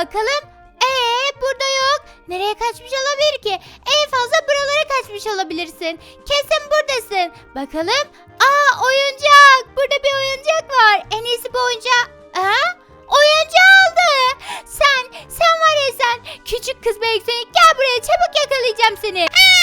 Bakalım. Ee burada yok. Nereye kaçmış olabilir ki? En fazla buralara kaçmış olabilirsin. Kesin buradasın. Bakalım. Aa oyuncak. Burada bir oyuncak var. En iyisi bu oyuncağı. Aa, oyuncağı aldı. Sen, sen var ya sen. Küçük kız Beksonik gel buraya çabuk yakalayacağım seni. Aa,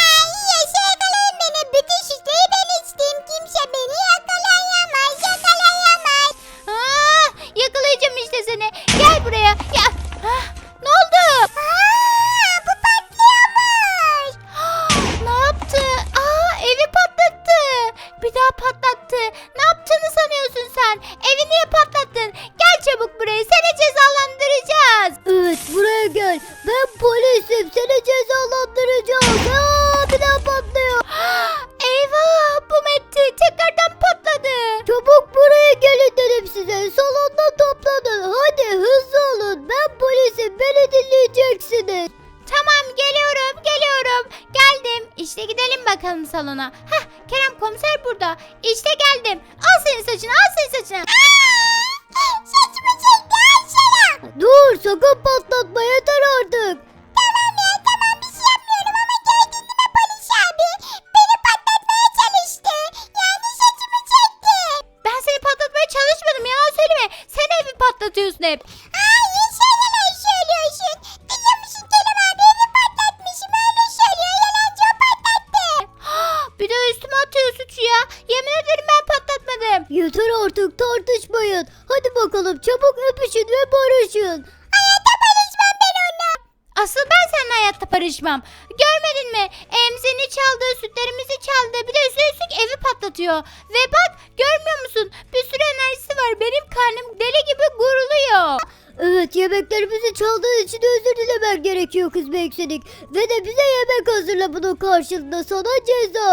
hayatta barışmam. Görmedin mi? Emzini çaldı, sütlerimizi çaldı. Bir de üstüne üstlük evi patlatıyor. Ve bak görmüyor musun? Bir sürü enerjisi var. Benim karnım deli gibi guruluyor. Evet yemeklerimizi çaldığın için özür dilemen gerekiyor kız Beksenik. Ve de bize yemek hazırla bunun karşılığında sana ceza.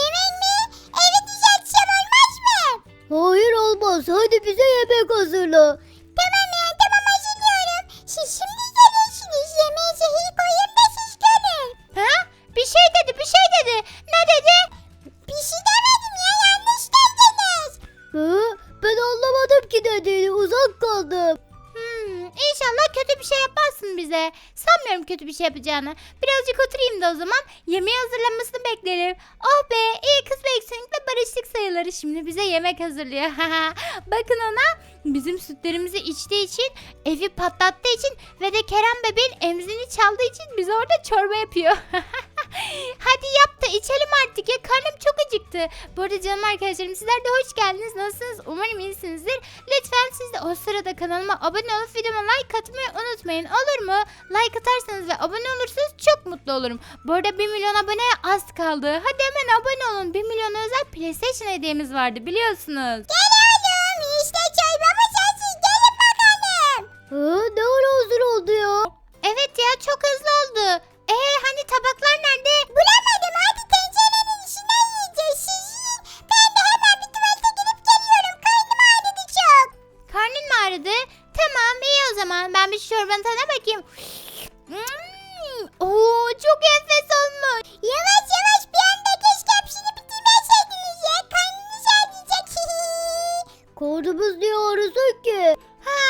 Yemin mi? Evi düzelteceğim olmaz mı? Hayır olmaz hadi bize yemek hazırla. Şey yapacağını. Birazcık oturayım da o zaman yemeği hazırlanmasını beklerim. Oh be iyi kız ve barıştık sayıları. Şimdi bize yemek hazırlıyor. Bakın ona bizim sütlerimizi içtiği için evi patlattığı için ve de Kerem bebeğin emzini çaldığı için bize orada çorba yapıyor. Hadi yap da içelim artık ya karnım çok acıktı. Bu arada canım arkadaşlarım sizler de hoş geldiniz. Nasılsınız? Umarım iyisinizdir. Lütfen siz de o sırada kanalıma abone olup videoma like atmayı unutmayın. Olur mu? Like atarsanız ve abone olursanız çok mutlu olurum. Bu arada 1 milyon aboneye az kaldı. Hadi hemen abone olun. 1 milyon özel PlayStation hediyemiz vardı biliyorsunuz. Gel oğlum işte çorbamı sensiz Karnımız niye ağrısın ki? ha,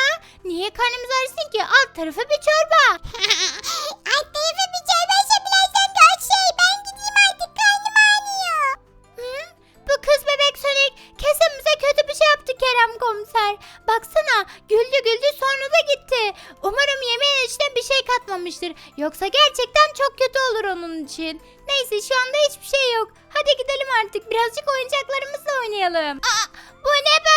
niye karnımız ağrısın ki? Alt tarafı bir çorba. Alt tarafı bir çorba birazdan daha şey. Ben gideyim artık karnım ağrıyor. Hı? Bu kız bebek Sonic kesin bize kötü bir şey yaptı Kerem komiser. Baksana güldü güldü sonra da gitti. Umarım yemeğin içine bir şey katmamıştır. Yoksa gerçekten çok kötü olur onun için. Neyse şu anda hiçbir şey yok. Hadi gidelim artık birazcık oyuncaklarımızla oynayalım. Aa, bu ne böyle?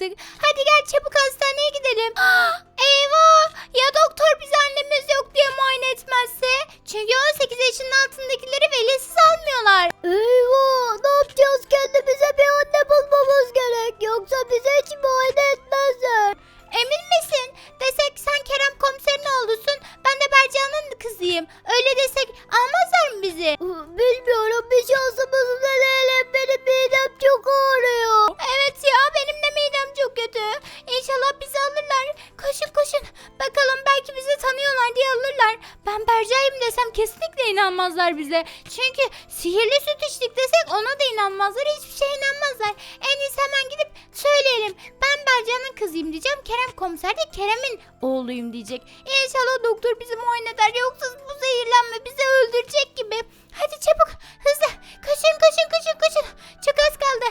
Yaptırmayacaktık. Hadi gel çabuk hastaneye gidelim. Eyvah! Ya doktor bizi annemiz yok diye muayene etmezse? Çünkü 18 yaşının altındakileri velisiz almıyorlar. Eyvah! Ne yapacağız? Kendimize bir anne bulmamız gerek. Yoksa bize hiç muayene etmezler. Emin misin? Desek sen Kerem komiserin oğlusun, ben de Bercan'ın kızıyım. Öyle desek almazlar mı bizi? Bilmiyorum. Bir şansımızı deneyelim. Benim midem çok ağrıyor. Evet inanmazlar bize. Çünkü sihirli süt içtik desek ona da inanmazlar. Hiçbir şeye inanmazlar. En iyisi hemen gidip söyleyelim. Ben Berca'nın kızıyım diyeceğim. Kerem komiser de Kerem'in oğluyum diyecek. İnşallah doktor bizi muayene eder. Yoksa bu zehirlenme bizi öldürecek gibi. Hadi çabuk hızlı koşun koşun koşun koşun. Çok az kaldı.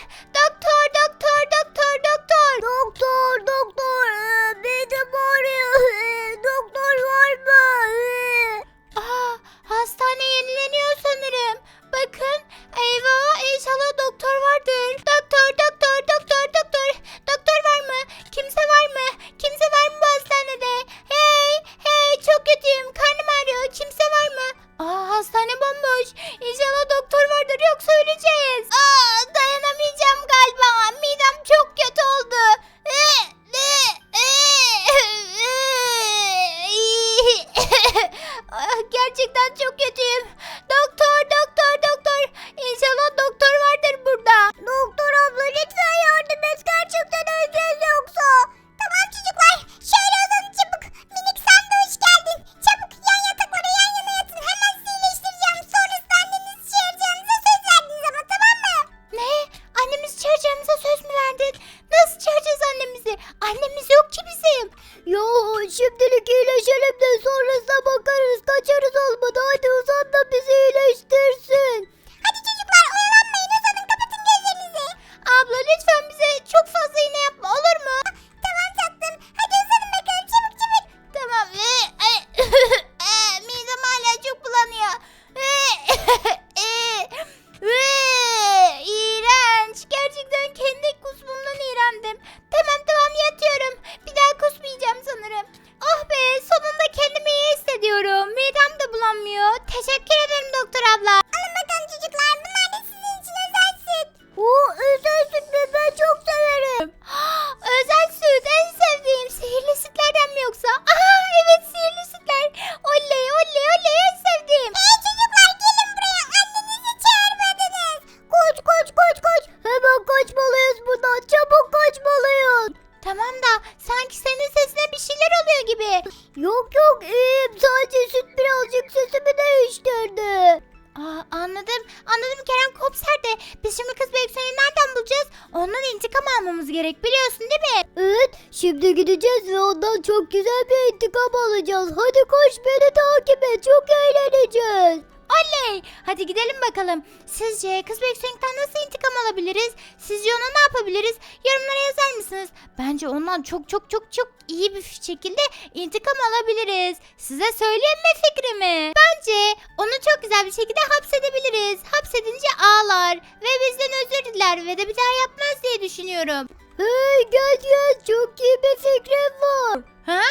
Eğleneceğiz. Oley! Hadi gidelim bakalım. Sizce kız Beksen'den nasıl intikam alabiliriz? Sizce ona ne yapabiliriz? Yorumlara yazar mısınız? Bence ondan çok çok çok çok iyi bir şekilde intikam alabiliriz. Size söyleyeyim mi fikrimi? Bence onu çok güzel bir şekilde hapsedebiliriz. Hapsedince ağlar ve bizden özür diler ve de bir daha yapmaz diye düşünüyorum. Hey gel gel çok iyi bir fikrim var. Ha?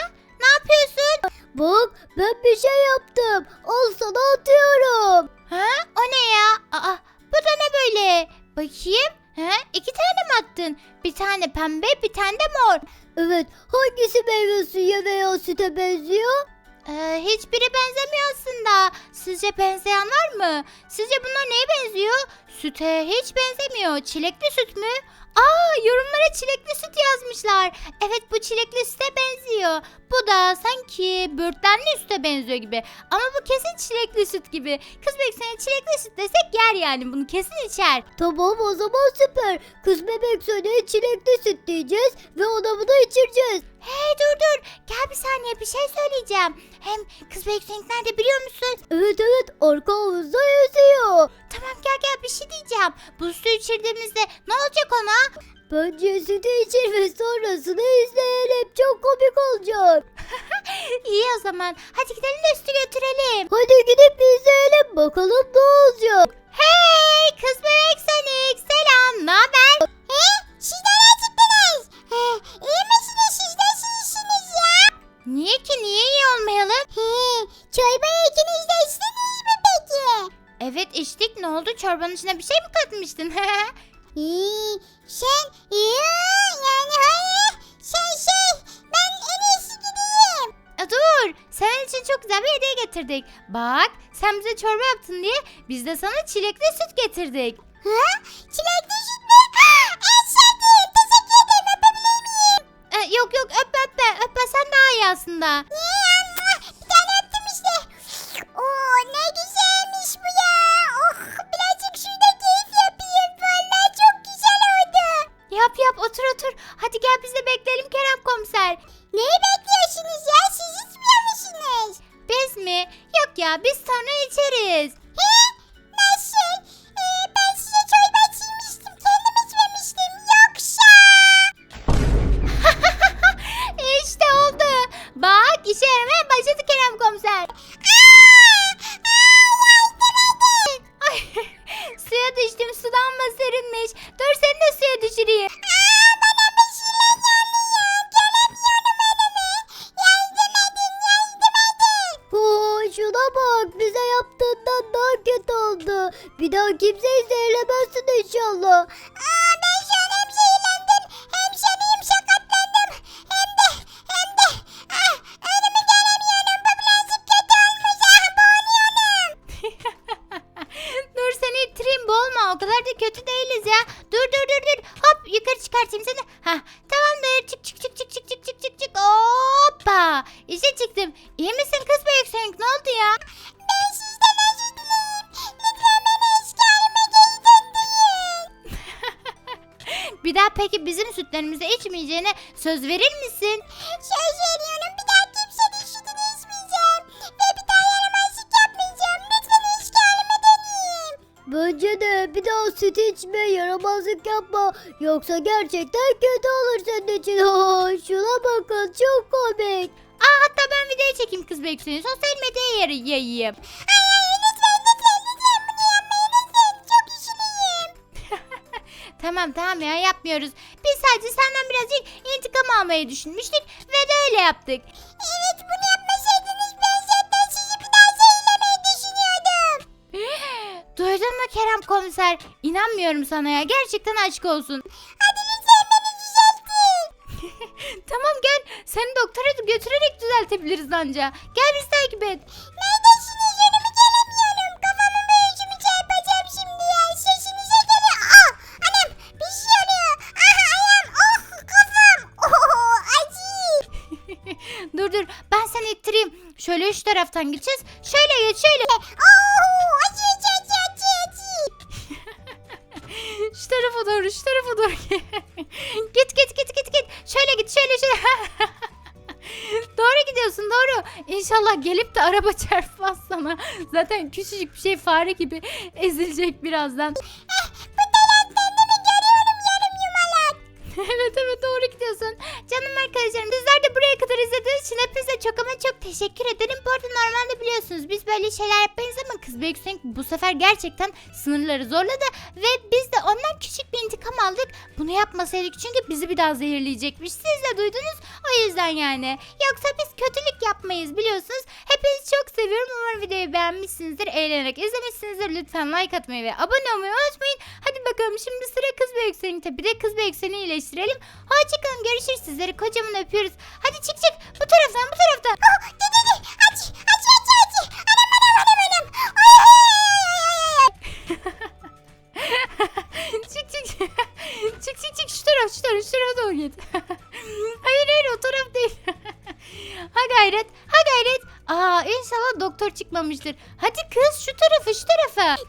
Ne yapıyorsun? Bak ben bir şey yaptım. Al sana atıyorum. Ha? O ne ya? Aa, bu da ne böyle? Bakayım. Ha? İki tane mi attın? Bir tane pembe, bir tane de mor. Evet hangisi meyve suyu veya süte benziyor? Ee, hiçbiri benzemiyor aslında. Sizce benzeyen var mı? Sizce bunlar neye benziyor? Süte hiç benzemiyor. Çilekli süt mü? Aa yorumlara çilekli süt yazmışlar. Evet bu çilekli süte benziyor. Bu da sanki böğürtlenli süte benziyor gibi. Ama bu kesin çilekli süt gibi. Kız beksene çilekli süt desek yer yani bunu kesin içer. Tamam o zaman süper. Kız bebek söyle çilekli süt diyeceğiz ve ona bunu içireceğiz. Hey dur dur. Gel bir saniye bir şey söyleyeceğim. Hem kız Beksonik nerede biliyor musun? Evet evet arka havuzda yüzüyor. Tamam gel gel bir şey diyeceğim. Bu su içirdiğimizde ne olacak ona? Bence sütü içir ve sonrasını izleyelim. Çok komik olacak. İyi o zaman. Hadi gidelim de üstü götürelim. Hadi gidip izleyelim bakalım ne olacak. Hey kız bebek Sonic selam ne haber? He siz nereye çıktınız? He iyi misiniz siz nasıl iyisiniz ya? Niye ki niye iyi olmayalım? He çorbayı ikiniz de? Evet içtik ne oldu çorbanın içine bir şey mi katmıştın? Sen yani hayır sen şey ben en iyisi gideyim. dur senin için çok güzel bir hediye getirdik. Bak sen bize çorba yaptın diye biz de sana çilekli süt getirdik. Ha? Çilekli süt mü? en sevdiğim. Teşekkür ederim. Öpebilir miyim? Ee, yok yok öpme öpme. Öpme sen daha iyi aslında. Niye bekleyelim Kerem komiser. Neyi bekliyorsunuz ya? Siz içmiyor musunuz? Biz mi? Yok ya biz sonra içeriz. He? Nasıl? Ee, ben size çorba içirmiştim. Kendim içmemiştim. Yoksa... işte oldu. Bak işe yaramaya başladı Kerem komiser. Ay, suya düştüm sudan mı serinmiş? Dur seni de suya düşüreyim. Bir daha kimseyi zehirlemezsin inşallah. Aa, ben şu an hem zehirlendim hem sanıyım sakatlandım. Hem de hem de ah, önümü göremiyorum. Bu birazcık kötü olmuş. Ah, boğuluyorum. dur seni ittireyim boğulma. O kadar da kötü değiliz ya. Dur dur dur dur. Hop yukarı çıkartayım seni. Hah tamamdır. Çık çık çık çık çık çık çık çık çık. Hoppa. İşte çıktım. Bizim sütlerimizi içmeyeceğine söz verir misin? Söz veriyorum bir daha kimsenin sütünü içmeyeceğim. Ve bir daha yaramazlık yapmayacağım. Lütfen eski halime döneyim. Bence de bir daha süt içme yaramazlık yapma. Yoksa gerçekten kötü olur senin için. Şuna bakın çok komik. Aa hatta ben videoyu çekeyim kız Beksu'yu. Sosyal medyaya yayı- yayayım. Tamam tamam ya yapmıyoruz. Biz sadece senden birazcık intikam almayı düşünmüştük ve de öyle yaptık. Evet bunu yapmasaydınız ben zaten sizi bir daha zehirlemeyi düşünüyordum. Duydun mu Kerem komiser? İnanmıyorum sana ya. Gerçekten aşk olsun. Hadi lütfen beni düzeltin. tamam gel. Seni doktora götürerek düzeltebiliriz anca. Gel biz takip et. Neredesiniz? Şöyle üç taraftan gideceğiz. Şöyle geç şöyle. Oh acı acı acı acı acı. şu tarafa doğru şu tarafa doğru. git git git git git. Şöyle git şöyle şöyle. doğru gidiyorsun doğru. İnşallah gelip de araba çarpmaz sana. Zaten küçücük bir şey fare gibi ezilecek birazdan. evet evet doğru gidiyorsun. Canım arkadaşlarım bizler de buraya kadar izlediğiniz için hepinize çok ama çok teşekkür ederim. Bu arada normalde biliyorsunuz biz böyle şeyler yapmayız ama kız Büyük bu sefer gerçekten sınırları zorladı. Ve biz de ondan küçük bir intikam aldık. Bunu yapmasaydık çünkü bizi bir daha zehirleyecekmiş. Siz de duydunuz o yüzden yani. Yoksa biz kötülük yapmayız biliyorsunuz. Hepinizi çok seviyorum. Umarım videoyu beğenmişsinizdir. Eğlenerek izlemişsinizdir. Lütfen like atmayı ve abone olmayı unutmayın. Hadi bakalım şimdi sıra kız Büyük Senk'te. Bir de kız Büyük Senk'i iyileştirelim. Hoşçakalın görüşürüz sizleri kocaman öpüyoruz. Hadi çık çık bu taraftan bu taraftan. Oh, dur dur dur aç aç aç aç. Anam anam anam anam. Ay ay ay ay ay ay. çık çık çık çık çık şu taraf şu taraf şu tarafa doğru git. hayır hayır o taraf değil. ha gayret ha gayret. Aa inşallah doktor çıkmamıştır. Hadi kız şu tarafa şu tarafa.